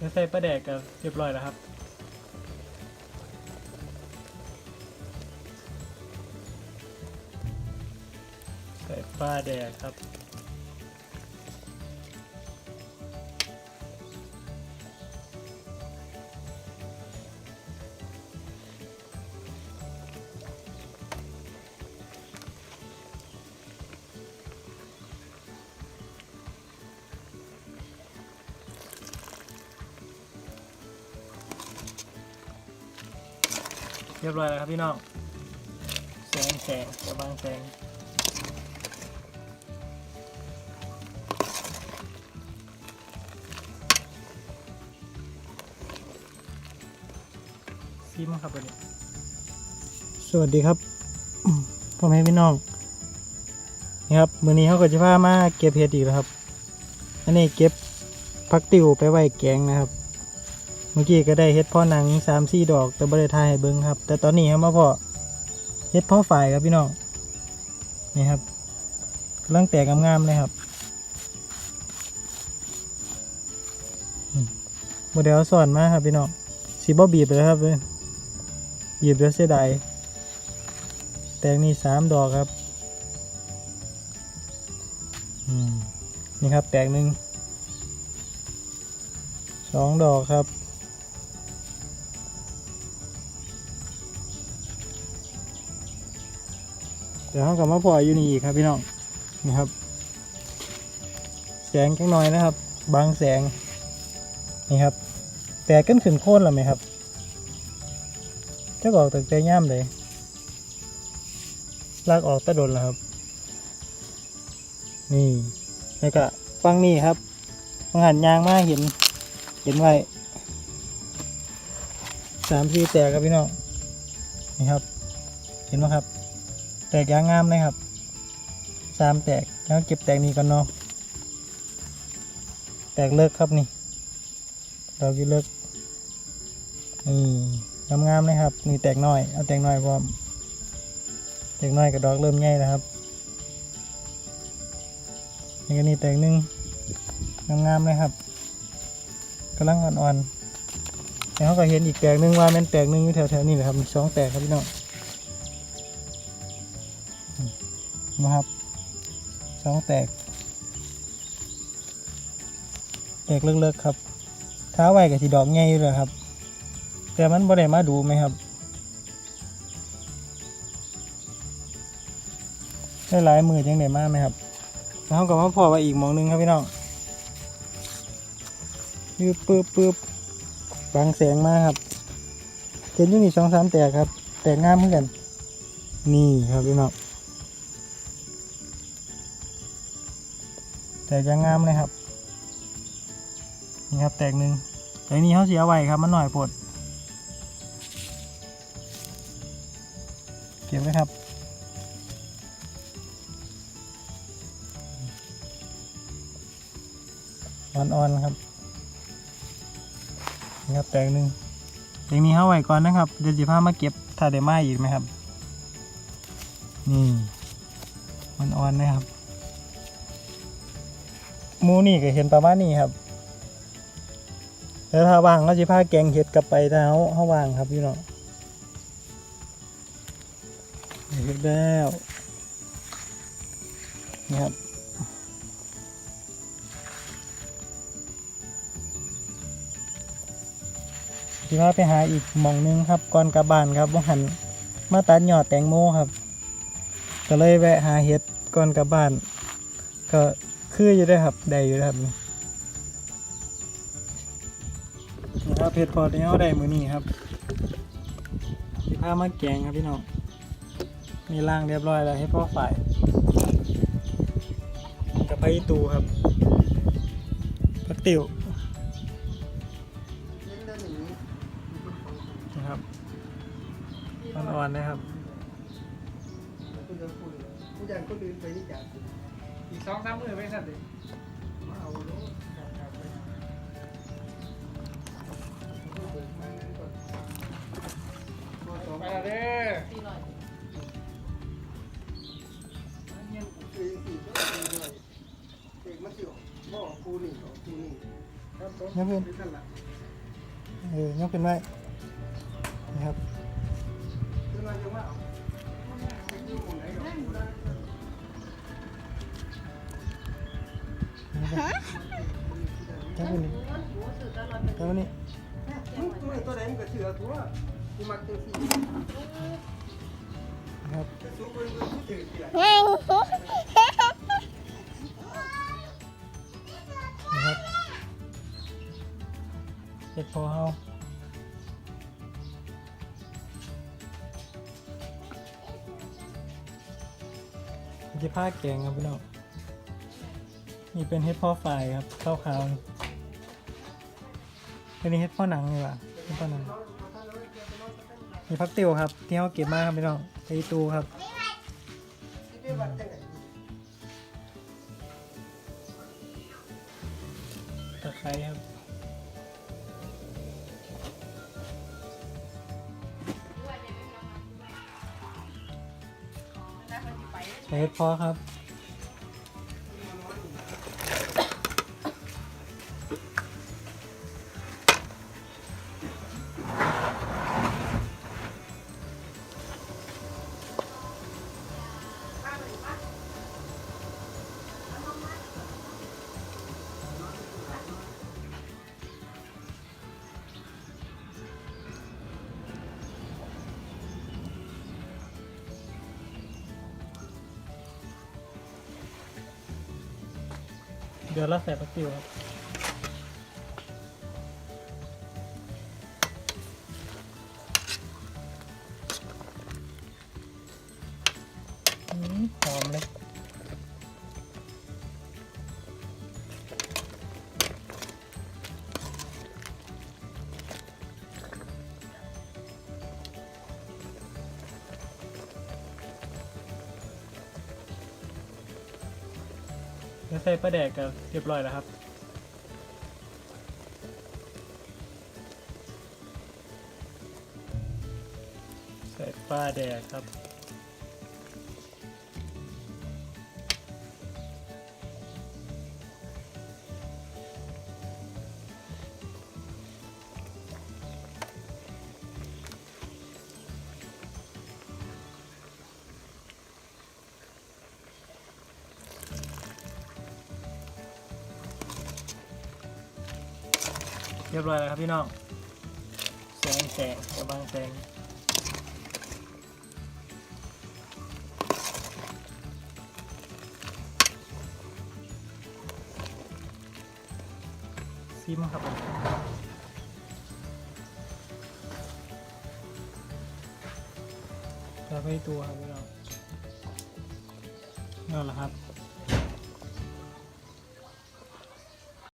จะใส่ปลาแดกกันเรียบร้อยแล้วครับใส่ปลาแดกครับ เรียบร้อยแล้วครับพี่น้องแสงแสงกระบังแสงซิมครับวันนี้สวัสดีครับพ่อแม่พี่น้องนี่ครับมื้อนี้เขาก็จะพามาเก็บเห็ดอีกแล้วครับ อันนี้เก็บพักติวไปไว้แกงนะครับ เมื่อกี้ก็ได้เฮ็ดพ่อหนังสามสี่ดอก แต่บริทายให้เบิ้งครับ แต่ตอนนี้ครับมาพ่อเฮ็ดพ่อฝ่ายครับพี่น้องนี่ครับกำลังแตกงามๆเลยครับโมเดลสอนมาครับพี่น้องสีบอบีบเลยครับเลยบีบแล้วเสียดายแตกนี่สามดอกครับนี่ครับแตกหนึ่งสองดอกครับ เดี๋ยวเขากลับมาปล่อยอยู่นี่อีกครับพี่น้องนี่ครับ แสงจังหน่อยนะครับ บางแสงนี่ครับ แต่กันขึ้นโค่นหรือไหมครับจะออกตั้งแต่ย่ามเลยลากออกตะดนแล้วครับ นี่แล้วก็ฟังนี่ครับฟังหันยางมาเห็น เห็นไว้สามสี่แตกครับพี่น้องนี่ครับ เห็นไหมครับ แตกยางงามเลยครับสามแตกแล้วเก็บแตกนี้ก่อนเนาะแตกเลิกครับนี่ดอกอยี่เลิกนี่งามงามๆเลยครับนี่แตกน้อยเอาแตกน้อยพร้อมแตกน้อยกับดอกเริ่มใหญ่แล้วครับนี่ก็นี่แตกหนึ่งงามงามๆเลยครับกำลังอ่อนๆแล้วเขาก็เห็นอีกแตกหนึ่งว่ามันแตกหนึ่งอยู่แถวๆนี้แหละครับสองแตกครับพี่น้อง นะครับสองแตก แตกเลิกๆครับเท้าไว้กับสีดอกใหญ่อยู่เลยครับ แต่มันบ่ได้มาดูไหมครับได้หลายมือจังได้มาไหมครับแล้วก็มาพอไว้อีกมองหนึงครับพี่น้องยืบปื๊บปื๊บบางแสงมาครับเห็นอยู่นี่สองสามแตกครับ แตกงามเหมือนกัน นี่ครับพี่น้อง แต่จะงามเลยครับ นี่ครับแตกหนึ่งแต่นี้เขาเสียไว้ครับมันหน่อยปวดเก็บไว้ครับอ่อนๆครับนี่ครับแตกหนึ่งอย่างนี้เขาไว้ก่อนนะครับเดี๋ยวจะพามาเก็บถ้าได้มาอีกไหมครับ นี่มันอ่อนนะครับ หมูนี่ก็เห็นประมาณนี้ครับแล้วถ้าว่างก็จะพาแกงเห็ดกลับไปถ้าเขาเขาว่างครับพี่น้องเห็ดแล้วนี่ครับที่ว่าไปหาอีกหมองหนึงครับก่อนกลับบ้านครับบ่าหันมาตัดยอดแตงโมครับ ก็เลยแวะหาเห็ดก่อนกลับบ้าน ก็ คืออยู่ได้ครับได้อยู่ได้ครับนี่ครับเพชรพอที่เขาได้มือนี้ครับที่ผ้ามาแกงครับพี่น้องมีล่างเรียบร้อยแล้วให้พ่อฝ่ายกับไผ่ตูครับพักติวนะครับอ่อนๆนะครับผู้ใหญ่คนอื่นไปนี่จ้ะ อีกสองสามมือไปสัตว์ดิมาเอาโลครับครับไปเอาเปิดไม้ก่อนตัวสองไปละเด้อสี่สี่ก็สี่เลยเด็กมันสิบ่อคูนี่ออกคูนี่ครับผมครับเพื่อนนั่นแหละเออยกขึ้นไว้นะครับเดี๋ยวมาเดี๋ยวมาเอาไปดูหมุนไหนก่อน จับไปนี่จับไปนี่มือตัวไหนมันก็เสือตัวกูมักตัวสี่นะครับจะสู้คนอื่นผู้ถือเสียนะครับเจ็ดพอเฮาจะผ้าแกงครับพี่น้อง นี่เป็นเห็ดพ่อฝ่ายครับข้าวขาวนี่อันนี้เห็ดพ่อหนังนี่หว่าเห็ดพ่อหนังมีพักติวครับที่เขาเก็บมาครับพี่น้องไปตูครับตะไคร้ครับใช้เห็ดพ่อครับ เดือนละแสนตะกติวครับหอมเลย แล้วใส่ปลาแดกกันเรียบร้อยแล้วครับใส่ปลาแดกครับ เรียบร้อยแล้วครับพี่น้องแสงแสงกระบังแสงซิมครับผมแล้วไปตัวครับพี่น้องนั่นแหละครับ